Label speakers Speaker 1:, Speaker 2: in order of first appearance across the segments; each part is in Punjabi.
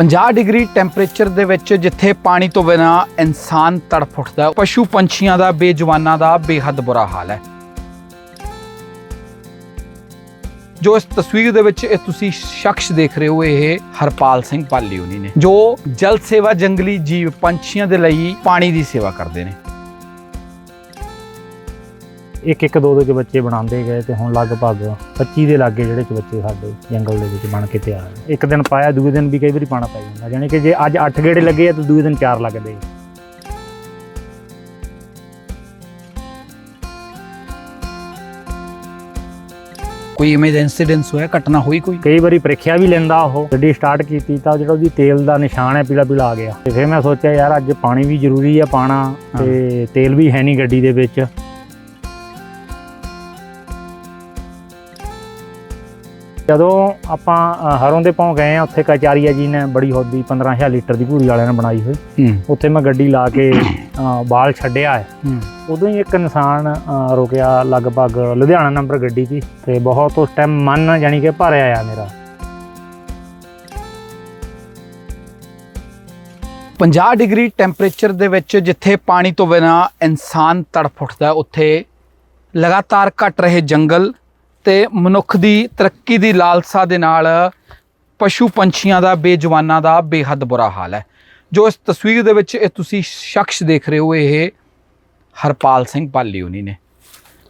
Speaker 1: 50 ਡਿਗਰੀ ਟੈਂਪਰੇਚਰ ਦੇ ਵਿੱਚ ਜਿੱਥੇ ਪਾਣੀ ਤੋਂ ਬਿਨਾ ਇਨਸਾਨ ਤੜਫ ਉੱਠਦਾ ਪਸ਼ੂ ਪੰਛੀਆਂ ਦਾ, ਬੇਜਵਾਨਾਂ ਦਾ ਬੇਹੱਦ ਬੁਰਾ ਹਾਲ ਹੈ। ਜੋ ਇਸ ਤਸਵੀਰ ਦੇ ਵਿੱਚ ਇਹ ਤੁਸੀਂ ਸ਼ਖਸ ਦੇਖ ਰਹੇ ਹੋ, ਇਹ ਹਰਪਾਲ ਸਿੰਘ ਪਾਲੀ ਨੇ, ਜੋ ਜਲ ਸੇਵਾ ਜੰਗਲੀ ਜੀਵ ਪੰਛੀਆਂ ਦੇ ਲਈ ਪਾਣੀ ਦੀ ਸੇਵਾ ਕਰਦੇ ਨੇ।
Speaker 2: ਇੱਕ ਇੱਕ ਦੋ ਦੋ ਚ ਬੱਚੇ ਬਣਾਉਂਦੇ ਗਏ ਤੇ ਹੁਣ ਲਗਭਗ 25 ਦੇ ਲਾਗੇ ਜਿਹੜੇ ਚ ਬੱਚੇ ਸਾਡੇ ਜੰਗਲ ਦੇ ਵਿੱਚ ਬਣ ਕੇ ਤਿਆਰ ਇੱਕ ਦਿਨ ਪਾਇਆ ਦੂਏ ਦਿਨ ਵੀ ਕਈ ਵਾਰੀ ਪਾਣਾ ਪੈ ਜਾਂਦਾ। ਯਾਨੀ ਕਿ ਜੇ ਅੱਜ 8 ਗੇੜੇ ਲੱਗੇ ਆ ਤਾਂ ਦੂਏ ਦਿਨ 4 ਲੱਗਦੇ ਆ।
Speaker 1: ਕੋਈ ਇਵੇਂ ਦਾ ਇਨਸੀਡੈਂਸ ਹੋਇਆ? ਘਟਨਾ ਹੋਈ ਕੋਈ?
Speaker 2: ਕਈ ਵਾਰੀ ਪ੍ਰੀਖਿਆ ਵੀ ਲੈਂਦਾ ਉਹ। ਗੱਡੀ ਸਟਾਰਟ ਕੀਤੀ ਤਾਂ ਜਿਹੜਾ ਉਹਦੀ ਤੇਲ ਦਾ ਨਿਸ਼ਾਨ ਹੈ ਪੀਲਾ ਪੀਲਾ ਆ ਗਿਆ। ਤੇ ਫਿਰ ਮੈਂ ਸੋਚਿਆ ਯਾਰ ਅੱਜ ਪਾਣੀ ਵੀ ਜ਼ਰੂਰੀ ਆ ਪਾਣਾ ਤੇ ਤੇਲ ਵੀ ਹੈ ਨਹੀਂ ਗੱਡੀ ਦੇ ਵਿੱਚ। ਜਦੋਂ ਆਪਾਂ ਹਰੋਂ ਦੇ ਪਾਉ ਗਏ ਆ ਉੱਥੇ ਕਚਾਰੀਆ ਜੀ ਨੇ ਬੜੀ ਹੋਦੀ 15000 ਲੀਟਰ ਦੀ ਭੂਰੀ ਵਾਲਿਆਂ ਨੇ ਬਣਾਈ ਹੋਈ। ਉੱਥੇ ਮੈਂ ਗੱਡੀ ਲਾ ਕੇ ਬਾਲ ਛੱਡਿਆ ਹੈ। ਉਦੋਂ ਹੀ ਇੱਕ ਇਨਸਾਨ ਰੁਕਿਆ ਲਗਭਗ ਲੁਧਿਆਣਾ ਨੰਬਰ ਗੱਡੀ ਦੀ ਤੇ ਬਹੁਤ ਉਸ ਟਾਈਮ ਮਨ ਜਾਨੀ ਕਿ ਭਰਿਆ ਆ ਮੇਰਾ।
Speaker 1: 50 ਡਿਗਰੀ ਟੈਂਪਰੇਚਰ ਦੇ ਵਿੱਚ ਜਿੱਥੇ ਪਾਣੀ ਤੋਂ ਬਿਨਾ ਇਨਸਾਨ ਤੜਫ ਉੱਠਦਾ ਉੱਥੇ ਲਗਾਤਾਰ ਘਟ ਰਹੇ ਜੰਗਲ ਤੇ ਮਨੁੱਖ ਦੀ ਤਰੱਕੀ ਦੀ ਲਾਲਸਾ ਦੇ ਨਾਲ ਪਸ਼ੂ ਪੰਛੀਆਂ ਦਾ, ਬੇਜਵਾਨਾਂ ਦਾ ਬੇਹੱਦ ਬੁਰਾ ਹਾਲ ਹੈ। ਜੋ ਇਸ ਤਸਵੀਰ ਦੇ ਵਿੱਚ ਇਹ ਤੁਸੀਂ ਸ਼ਖਸ ਦੇਖ ਰਹੇ ਹੋ, ਇਹ ਹਰਪਾਲ ਸਿੰਘ ਪਾਲੀ ਨੇ,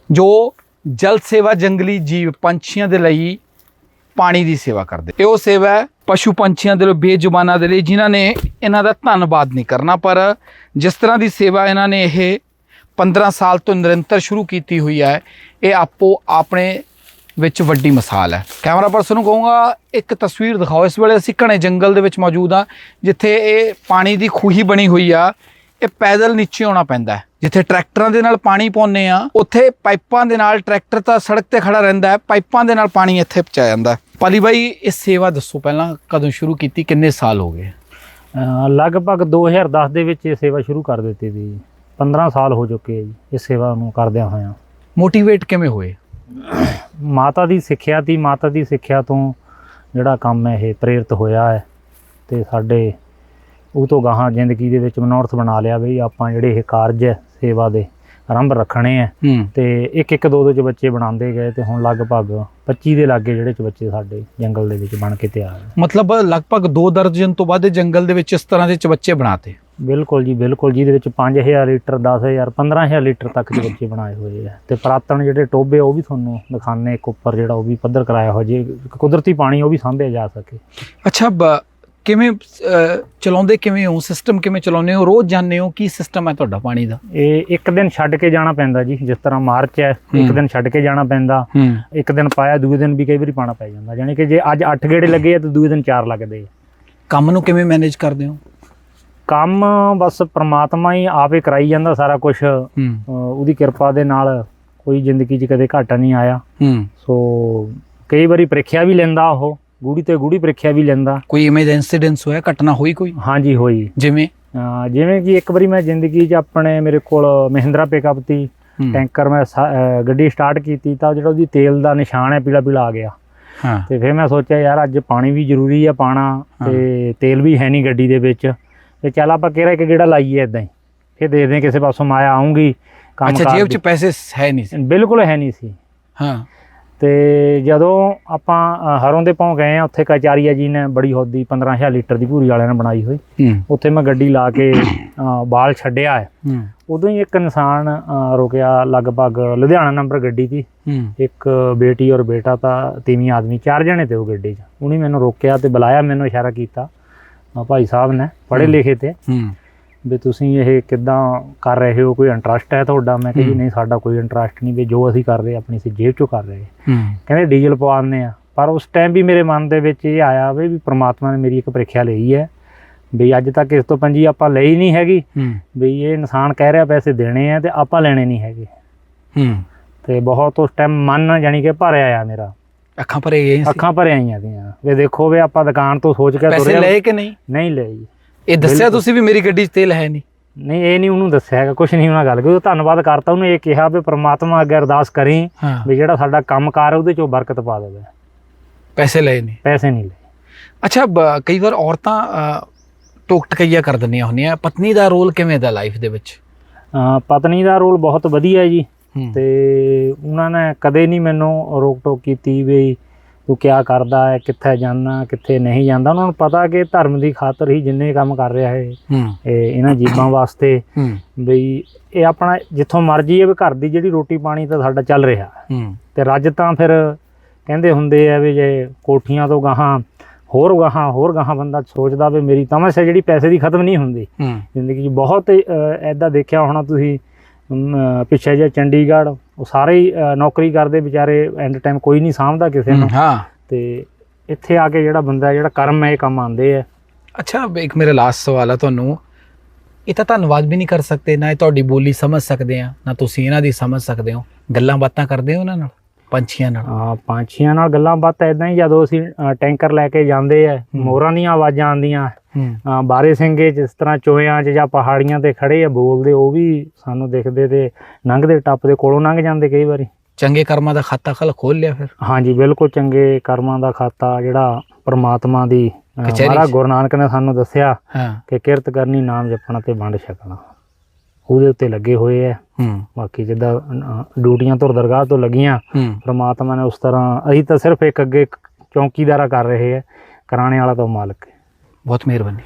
Speaker 1: ਜੋ ਜਲ ਸੇਵਾ ਜੰਗਲੀ ਜੀਵ ਪੰਛੀਆਂ ਦੇ ਲਈ ਪਾਣੀ ਦੀ ਸੇਵਾ ਕਰਦੇ। ਇਹ ਉਹ ਸੇਵਾ ਹੈ ਪਸ਼ੂ ਪੰਛੀਆਂ ਦੇ ਲਈ ਬੇਜ਼ੁਬਾਨਾਂ ਦੇ ਲਈ, ਜਿਨ੍ਹਾਂ ਨੇ ਇਹਨਾਂ ਦਾ ਧੰਨਵਾਦ ਨਹੀਂ ਕਰਨਾ, ਪਰ ਜਿਸ ਤਰ੍ਹਾਂ ਦੀ ਸੇਵਾ ਇਹਨਾਂ ਨੇ ਇਹ 15 ਸਾਲ ਤੋਂ ਨਿਰੰਤਰ ਸ਼ੁਰੂ ਕੀਤੀ ਹੋਈ ਹੈ, ਇਹ ਆਪੋ ਆਪਣੇ ਵਿੱਚ ਵੱਡੀ ਮਿਸਾਲ ਹੈ। ਕੈਮਰਾ ਪਰਸਨ ਨੂੰ ਕਹੂੰਗਾ ਇੱਕ ਤਸਵੀਰ ਦਿਖਾਓ। ਇਸ ਵੇਲੇ ਅਸੀਂ ਘਣੇ ਜੰਗਲ ਦੇ ਵਿੱਚ ਮੌਜੂਦ ਆ ਜਿੱਥੇ ਇਹ ਪਾਣੀ ਦੀ ਖੂਹੀ ਬਣੀ ਹੋਈ ਆ। ਇਹ ਪੈਦਲ ਨੀਚੇ ਆਉਣਾ ਪੈਂਦਾ ਹੈ। ਜਿੱਥੇ ਟਰੈਕਟਰਾਂ ਦੇ ਨਾਲ ਪਾਣੀ ਪਾਉਂਦੇ ਆ ਉੱਥੇ ਪਾਈਪਾਂ ਦੇ ਨਾਲ ਟਰੈਕਟਰ ਤਾਂ ਸੜਕ ਤੇ ਖੜਾ ਰਹਿੰਦਾ ਹੈ ਪਾਈਪਾਂ ਦੇ ਨਾਲ ਪਾਣੀ ਇੱਥੇ ਪਹੁੰਚਾਇਆ ਜਾਂਦਾ ਹੈ। ਪਾਲੀ ਬਾਈ ਇਹ ਸੇਵਾ ਦੱਸੋ ਪਹਿਲਾਂ ਕਦੋਂ ਸ਼ੁਰੂ ਕੀਤੀ ਕਿੰਨੇ ਸਾਲ ਹੋ ਗਏ?
Speaker 2: ਲਗਭਗ 2010 ਦੇ ਵਿੱਚ ਇਹ ਸੇਵਾ ਸ਼ੁਰੂ ਕਰ ਦਿੱਤੀ ਸੀ 15 ਸਾਲ ਹੋ ਚੁੱਕੇ ਆ ਜੀ ਇਸ ਸੇਵਾ ਨੂੰ ਕਰਦਿਆਂ ਹੋਇਆਂ।
Speaker 1: ਮੋਟੀਵੇਟ ਕਿਵੇਂ ਹੋਏ?
Speaker 2: ਮਾਤਾ ਦੀ ਸਿੱਖਿਆ ਦੀ, ਮਾਤਾ ਦੀ ਸਿੱਖਿਆ ਤੋਂ ਜਿਹੜਾ ਕੰਮ ਹੈ, ਇਹ ਪ੍ਰੇਰਿਤ ਹੋਇਆ ਹੈ ਤੇ ਸਾਡੇ ਉਹ ਤੋਂ ਗਾਹਾਂ ਜ਼ਿੰਦਗੀ ਦੇ ਵਿੱਚ ਮਨੋਰਥ ਬਣਾ ਲਿਆ ਵੀ ਆਪਾਂ ਜਿਹੜੇ ਇਹ ਕਾਰਜ ਹੈ, ਸੇਵਾ ਦੇ ਆਰੰਭ ਰੱਖਣੇ ਆ। ਤੇ ਇੱਕ ਇੱਕ ਦੋ ਦੋ ਚ ਬੱਚੇ ਬਣਾਉਂਦੇ ਗਏ ਤੇ ਹੁਣ ਲਗਭਗ 25 ਦੇ ਲਾਗੇ ਜਿਹੜੇ ਚ ਬੱਚੇ ਸਾਡੇ ਜੰਗਲ ਦੇ ਵਿੱਚ ਬਣ ਕੇ ਤਿਆਰ
Speaker 1: ਮਤਲਬ ਲਗਭਗ 2 ਦਰਜਨ ਤੋਂ ਵੱਧ ਜੰਗਲ ਦੇ ਵਿੱਚ ਇਸ ਤਰ੍ਹਾਂ ਦੇ ਚਬੱਚੇ ਬਣਾਤੇ।
Speaker 2: ਬਿਲਕੁਲ ਜੀ ਬਿਲਕੁਲ ਜਿਹਦੇ ਵਿੱਚ 5000 ਲੀਟਰ 10000 15000 ਲੀਟਰ ਤੱਕ ਦੇ ਬੱਚੇ ਬਣਾਏ ਹੋਏ ਆ। ਤੇ ਪ੍ਰਾਤਨ ਜਿਹੜੇ ਟੋਬੇ ਉਹ ਵੀ ਤੁਹਾਨੂੰ ਦਿਖਾਣੇ ਇੱਕ ਉੱਪਰ ਜਿਹੜਾ ਉਹ ਵੀ ਪੱਧਰ ਕਰਾਇਆ ਹੋ ਜੇ ਕੁਦਰਤੀ ਪਾਣੀ ਉਹ ਵੀ ਸਾਂਭਿਆ ਜਾ ਸਕੇ।
Speaker 1: ਅੱਛਾ ਕਿਵੇਂ ਅਹ, ਚਲਾਉਂਦੇ ਕਿਵੇਂ ਹੋ? ਸਿਸਟਮ ਕਿਵੇਂ ਚਲਾਉਂਦੇ ਹੋ? ਰੋਜ਼ ਜਾਂਦੇ ਹੋ? ਕੀ ਸਿਸਟਮ ਹੈ ਤੁਹਾਡਾ ਪਾਣੀ ਦਾ?
Speaker 2: ਇਹ ਇੱਕ ਦਿਨ ਛੱਡ ਕੇ ਜਾਣਾ ਪੈਂਦਾ ਜੀ ਜਿਸ ਤਰ੍ਹਾਂ ਮਾਰਚ ਹੈ ਇੱਕ
Speaker 1: ਹੂੰ।
Speaker 2: ਦਿਨ ਛੱਡ ਕੇ ਜਾਣਾ ਪੈਂਦਾ।
Speaker 1: ਹੂੰ।
Speaker 2: ਇੱਕ ਦਿਨ ਪਾਇਆ ਦੂਏ ਦਿਨ ਵੀ ਕਈ ਵਾਰੀ ਪਾਣਾ ਪੈ ਜਾਂਦਾ। ਯਾਨੀ ਕਿ ਜੇ ਅੱਜ 8 ਗੇੜੇ ਲੱਗੇ ਆ ਤਾਂ ਦੂਏ ਦਿਨ 4 ਲੱਗਦੇ ਆ।
Speaker 1: ਕੰਮ ਨੂੰ ਕਿਵੇਂ ਮੈਨੇਜ ਕਰਦੇ ਹੋ?
Speaker 2: ਕੰਮ ਬਸ ਪ੍ਰਮਾਤਮਾ ਹੀ ਆਪੇ ਕਰਾਈ ਜਾਂਦਾ ਸਾਰਾ ਕੁਝ
Speaker 1: ਹੂੰ।
Speaker 2: ਉਹਦੀ ਕਿਰਪਾ ਦੇ ਨਾਲ ਕੋਈ ਜ਼ਿੰਦਗੀ 'ਚ ਕਦੇ ਘਾਟਾ ਨਹੀਂ ਆਇਆ।
Speaker 1: ਹੂੰ।
Speaker 2: ਸੋ ਕਈ ਵਾਰੀ ਪ੍ਰੀਖਿਆ ਵੀ ਲੈਂਦਾ ਉਹ। ਗੂੜੀ ਤੇ ਗੂੜੀ ਪ੍ਰੀਖਿਆ ਵੀ ਲੈਂਦਾ।
Speaker 1: ਕੋਈ ਇਵੇਂ ਦਾ ਇਨਸੀਡੈਂਸ ਹੋਇਆ ਘਟਨਾ ਹੋਈ ਕੋਈ?
Speaker 2: ਹਾਂਜੀ ਹੋਈ।
Speaker 1: ਜਿਵੇਂ?
Speaker 2: ਜਿਵੇਂ ਕਿ ਇੱਕ ਵਾਰੀ ਮੈਂ ਜ਼ਿੰਦਗੀ 'ਚ ਆਪਣੇ ਮੇਰੇ ਕੋਲ ਮਹਿੰਦਰਾ ਪਿਕਅਪ ਤੀ ਟੈਂਕਰ ਮੈਂ ਗੱਡੀ ਸਟਾਰਟ ਕੀਤੀ ਤਾਂ ਜਿਹੜਾ ਉਹਦੀ ਤੇਲ ਦਾ ਨਿਸ਼ਾਨ ਹੈ ਪੀਲਾ ਪੀਲਾ ਆ ਗਿਆ।
Speaker 1: ਹਾਂ।
Speaker 2: ਤੇ ਫਿਰ ਮੈਂ ਸੋਚਿਆ ਯਾਰ ਅੱਜ ਪਾਣੀ ਵੀ ਜ਼ਰੂਰੀ ਆ ਪਾਣਾ ਤੇ ਤੇਲ ਵੀ ਹੈ ਨਹੀਂ ਗੱਡੀ ਦੇ ਵਿੱਚ। ਤੇ ਚੱਲ ਆਪਾਂ ਕਿਹੜਾ ਇੱਕ ਗੇੜਾ ਲਾਈਏ ਇਦਾਂ ਹੀ। ਫਿਰ ਦੇਖਦੇ ਕਿਸੇ ਪਾਸੋਂ ਮਾਇਆ ਆਉਂਗੀ ਕੰਮ
Speaker 1: ਅੱਛਾ ਜੇਬ 'ਚ। ਪੈਸੇ ਹੈ ਨਹੀਂ ਸੀ?
Speaker 2: ਬਿਲਕੁਲ ਹੈ ਨਹੀਂ ਸੀ।
Speaker 1: ਹਾਂ।
Speaker 2: ਤੇ ਜਦੋਂ ਆਪਾਂ ਹਰੋਂ ਦੇ ਪਾਉ ਗਏ ਆ ਉੱਥੇ ਕਚਾਰੀਆ ਜੀ ਨੇ ਬੜੀ ਹੋਦੀ 15000 ਲੀਟਰ ਦੀ ਭੂਰੀ ਵਾਲਿਆਂ ਨੇ ਬਣਾਈ ਹੋਈ। ਉੱਥੇ ਮੈਂ ਗੱਡੀ ਲਾ ਕੇ ਬਾਲ ਛੱਡਿਆ ਹੈ। ਉਦੋਂ ਹੀ ਇੱਕ ਇਨਸਾਨ ਰੁਕਿਆ ਲਗਭਗ ਲੁਧਿਆਣਾ ਨੰਬਰ ਗੱਡੀ ਦੀ। ਇੱਕ ਬੇਟੀ ਔਰ ਬੇਟਾ ਤਾਂ ਤੀਵੀਂ ਆਦਮੀ ਚਾਰ ਜਣੇ ਤੇ ਉਹ ਗੱਡੀ 'ਚ। ਉਹਨੇ ਮੈਨੂੰ ਰੋਕਿਆ ਤੇ ਬੁਲਾਇਆ ਮੈਨੂੰ ਇਸ਼ਾਰਾ ਕੀਤਾ। ਭਾਈ ਸਾਹਿਬ ਨੇ ਪੜ੍ਹੇ। ਲਿਖੇ ਤੇ। ਵੀ ਤੁਸੀਂ ਇਹ ਕਿੱਦਾਂ ਕਰ ਰਹੇ ਹੋ? ਕੋਈ ਇੰਟਰਸਟ ਹੈ ਤੁਹਾਡਾ? ਮੈਂ ਕਿਹਾ ਜੀ। ਨਹੀਂ ਸਾਡਾ ਕੋਈ ਇੰਟਰਸਟ ਨਹੀਂ ਵੀ ਜੋ ਅਸੀਂ ਕਰ ਰਹੇ ਆਪਣੀ ਸੀ ਜੇਬ ਚੋਂ ਕਰ ਰਹੇ।
Speaker 1: ਹੂੰ।
Speaker 2: ਕਹਿੰਦੇ ਡੀਜ਼ਲ ਪਵਾ ਦਿੰਦੇ ਆ ਪਰ ਉਸ ਟਾਈਮ ਵੀ ਮੇਰੇ ਮਨ ਦੇ ਵਿੱਚ ਇਹ ਆਇਆ ਵੀ ਵੀ ਪ੍ਰਮਾਤਮਾ ਨੇ ਮੇਰੀ ਇੱਕ ਪ੍ਰੀਖਿਆ ਲਈ ਹੈ। ਵੀ ਅੱਜ ਤੱਕ ਇਸ ਤੋਂ ਪੰਜੀ ਆਪਾਂ ਲਈ ਨਹੀਂ ਹੈਗੀ। ਵੀ ਇਹ ਇਨਸਾਨ ਕਹਿ ਰਿਹਾ ਪੈਸੇ ਦੇਣੇ ਆ ਤੇ ਆਪਾਂ ਲੈਣੇ ਨਹੀਂ ਹੈਗੇ।
Speaker 1: ਹੂੰ।
Speaker 2: ਤੇ ਬਹੁਤ ਉਸ ਟਾਈਮ ਮਨ ਜਾਨੀ ਕਿ ਭਰਿਆ ਆ ਮੇਰਾ।
Speaker 1: ਅੱਖਾਂ ਭਰੇ ਸੀ।
Speaker 2: ਅੱਖਾਂ ਭਰਿਆ ਆਈਆਂ ਦੀਆਂ। ਵੀ ਦੇਖੋ ਵੀ ਆਪਾਂ ਦੁਕਾਨ ਤੋਂ ਸੋਚ ਕੇ
Speaker 1: ਪੈਸੇ
Speaker 2: ਤੁਰੇ
Speaker 1: ਲਏ ਕਿ ਨਹੀਂ?
Speaker 2: ਨਹੀਂ ਲਏ ਜੀ।
Speaker 1: ਇਹ ਦੱਸਿਆ। ਤੁਸੀਂ ਵੀ ਮੇਰੀ ਗੱਡੀ 'ਚ ਤੇਲ ਹੈ ਨਹੀਂ?
Speaker 2: ਨਹੀਂ ਇਹ ਨਹੀਂ ਉਹਨੂੰ ਦੱਸਿਆ ਹੈਗਾ ਕੁਝ ਨਹੀਂ ਉਹਨਾਂ ਗੱਲ ਉਹ ਧੰਨਵਾਦ ਕਰਤਾ ਉਹਨੇ ਇਹ ਕਿਹਾ ਵੀ ਪ੍ਰਮਾਤਮਾ ਅੱਗੇ ਅਰਦਾਸ ਕਰੀ ਵੀ ਜਿਹੜਾ ਸਾਡਾ ਕੰਮਕਾਰ ਉਹਦੇ ਚੋਂ ਬਰਕਤ ਪਾ ਦੇਵੇ।
Speaker 1: ਪੈਸੇ ਲਏ ਨਹੀਂ?
Speaker 2: ਪੈਸੇ ਨਹੀਂ ਲਏ।
Speaker 1: ਅੱਛਾ ਕਈ ਵਾਰ ਔਰਤਾਂ ਟੋਕ ਟਕਈਆ ਕਰ ਦਿੰਦੀਆਂ ਹੁੰਦੀਆਂ। ਪਤਨੀ ਦਾ ਰੋਲ ਕਿਵੇਂ ਦਾ ਲਾਈਫ ਦੇ ਵਿੱਚ?
Speaker 2: ਪਤਨੀ ਦਾ ਰੋਲ ਬਹੁਤ ਵਧੀਆ ਜੀ। ਤੇ ਉਹਨਾਂ ਨੇ ਕਦੇ ਨਹੀਂ ਮੈਨੂੰ ਰੋਕ ਟੋਕ ਕੀਤੀ ਵੀ ਤੂੰ ਕਿਆ ਕਰਦਾ ਹੈ ਕਿੱਥੇ ਜਾਂਦਾ ਕਿੱਥੇ ਨਹੀਂ ਜਾਂਦਾ। ਉਹਨਾਂ ਨੂੰ ਪਤਾ ਕਿ ਧਰਮ ਦੀ ਖਾਤਰ ਹੀ ਜਿੰਨੇ ਕੰਮ ਕਰ ਰਿਹਾ ਹੈ। ਇਹ ਇਹਨਾਂ ਜੀਬਾਂ ਵਾਸਤੇ ਬਈ ਇਹ ਆਪਣਾ ਜਿੱਥੋਂ ਮਰਜ਼ੀ ਹੈ ਵੀ ਘਰ ਦੀ ਜਿਹੜੀ ਰੋਟੀ ਪਾਣੀ ਤਾਂ ਸਾਡਾ ਚੱਲ ਰਿਹਾ। ਤੇ ਰੱਜ ਤਾਂ ਫਿਰ ਕਹਿੰਦੇ ਹੁੰਦੇ ਆ ਵੀ ਜੇ ਕੋਠੀਆਂ ਤੋਂ ਗਾਹਾਂ ਹੋਰ ਗਾਹਾਂ ਹੋਰ ਗਾਹਾਂ ਬੰਦਾ ਸੋਚਦਾ ਵੀ ਮੇਰੀ ਤਮਸ ਹੈ ਜਿਹੜੀ ਪੈਸੇ ਦੀ ਖਤਮ ਨਹੀਂ ਹੁੰਦੀ। ਜ਼ਿੰਦਗੀ 'ਚ ਬਹੁਤ ਐਦਾਂ ਦੇਖਿਆ ਹੋਣਾ ਤੁਸੀਂ ਪਿੱਛੇ ਜੇ ਚੰਡੀਗੜ੍ਹ ਉਹ ਸਾਰੇ ਹੀ ਨੌਕਰੀ ਕਰਦੇ ਵਿਚਾਰੇ ਐਂਡ ਟਾਈਮ ਕੋਈ ਨਹੀਂ ਸਾਂਭਦਾ ਕਿਸੇ ਨੂੰ।
Speaker 1: ਹਾਂ
Speaker 2: ਤੇ ਇੱਥੇ ਆ ਕੇ ਜਿਹੜਾ ਬੰਦਾ ਜਿਹੜਾ ਕਰਮ ਹੈ ਇਹ ਕੰਮ ਆਉਂਦੇ ਆ।
Speaker 1: ਅੱਛਾ ਇੱਕ ਮੇਰਾ ਲਾਸਟ ਸਵਾਲ ਆ ਤੁਹਾਨੂੰ। ਇਹ ਤਾਂ ਧੰਨਵਾਦ ਵੀ ਨਹੀਂ ਕਰ ਸਕਦੇ ਨਾ ਇਹ ਤੁਹਾਡੀ ਬੋਲੀ ਸਮਝ ਸਕਦੇ ਆ ਨਾ ਤੁਸੀਂ ਇਹਨਾਂ ਦੀ ਸਮਝ ਸਕਦੇ ਹੋ। ਗੱਲਾਂ ਬਾਤਾਂ ਕਰਦੇ ਹੋ ਉਹਨਾਂ ਨਾਲ ਪੰਛੀਆਂ ਨਾਲ?
Speaker 2: ਆ ਪੰਛੀਆਂ ਨਾਲ ਗੱਲਾਂ ਬਾਤਾਂ ਇਦਾਂ ਹੀ ਜਦੋਂ ਅਸੀਂ ਟੈਂਕਰ ਲੈ ਕੇ ਜਾਂਦੇ ਆ ਮੋਰਾਂ ਦੀਆਂ ਆਵਾਜ਼ਾਂ ਆਉਂਦੀਆਂ
Speaker 1: ਹੂੰ
Speaker 2: ਬਾਰੇ ਸਿੰਘੇ ਜਿਸ ਤਰ੍ਹਾਂ ਚੋਇਆਂ 'ਚ ਜਾਂ ਪਹਾੜੀਆਂ ਤੇ ਖੜੇ ਆ ਬੋਲਦੇ ਉਹ ਵੀ ਸਾਨੂੰ ਦਿਖਦੇ ਤੇ ਲੰਘਦੇ ਟੱਪਦੇ ਕੋਲੋਂ ਲੰਘ ਜਾਂਦੇ ਕਈ ਵਾਰੀ।
Speaker 1: ਚੰਗੇ ਕਰਮਾਂ ਦਾ ਖਾਤਾ ਖਲ ਖੋਲ ਲਿਆ ਫਿਰ।
Speaker 2: ਹਾਂਜੀ ਬਿਲਕੁਲ ਚੰਗੇ ਕਰਮਾਂ ਦਾ ਖਾਤਾ ਜਿਹੜਾ ਪ੍ਰਮਾਤਮਾ ਦੀ। ਮਹਾਰਾਜ ਗੁਰੂ ਨਾਨਕ ਨੇ ਸਾਨੂੰ ਦੱਸਿਆ ਕਿ ਕਿਰਤ ਕਰਨੀ ਨਾਮ ਜਪਣਾ ਤੇ ਵੰਡ ਛਕਣਾ। ਉਹਦੇ ਉੱਤੇ ਲੱਗੇ ਹੋਏ ਆ।
Speaker 1: ਹੂੰ।
Speaker 2: ਬਾਕੀ ਜਿੱਦਾਂ ਡਿਊਟੀਆਂ ਤੋਂ ਦਰਗਾਹ ਤੋਂ ਲੱਗੀਆਂ ਪ੍ਰਮਾਤਮਾ ਨੇ ਉਸ ਤਰ੍ਹਾਂ ਅਸੀਂ ਤਾਂ ਸਿਰਫ ਇੱਕ ਅੱਗੇ ਚੌਕੀਦਾਰਾ ਕਰ ਰਹੇ ਆ। ਕਰਾਣੇ ਵਾਲਾ ਤਾਂ ਮਾਲਕ
Speaker 1: ਬਹੁਤ ਮਿਹਰਬਾਨੀ।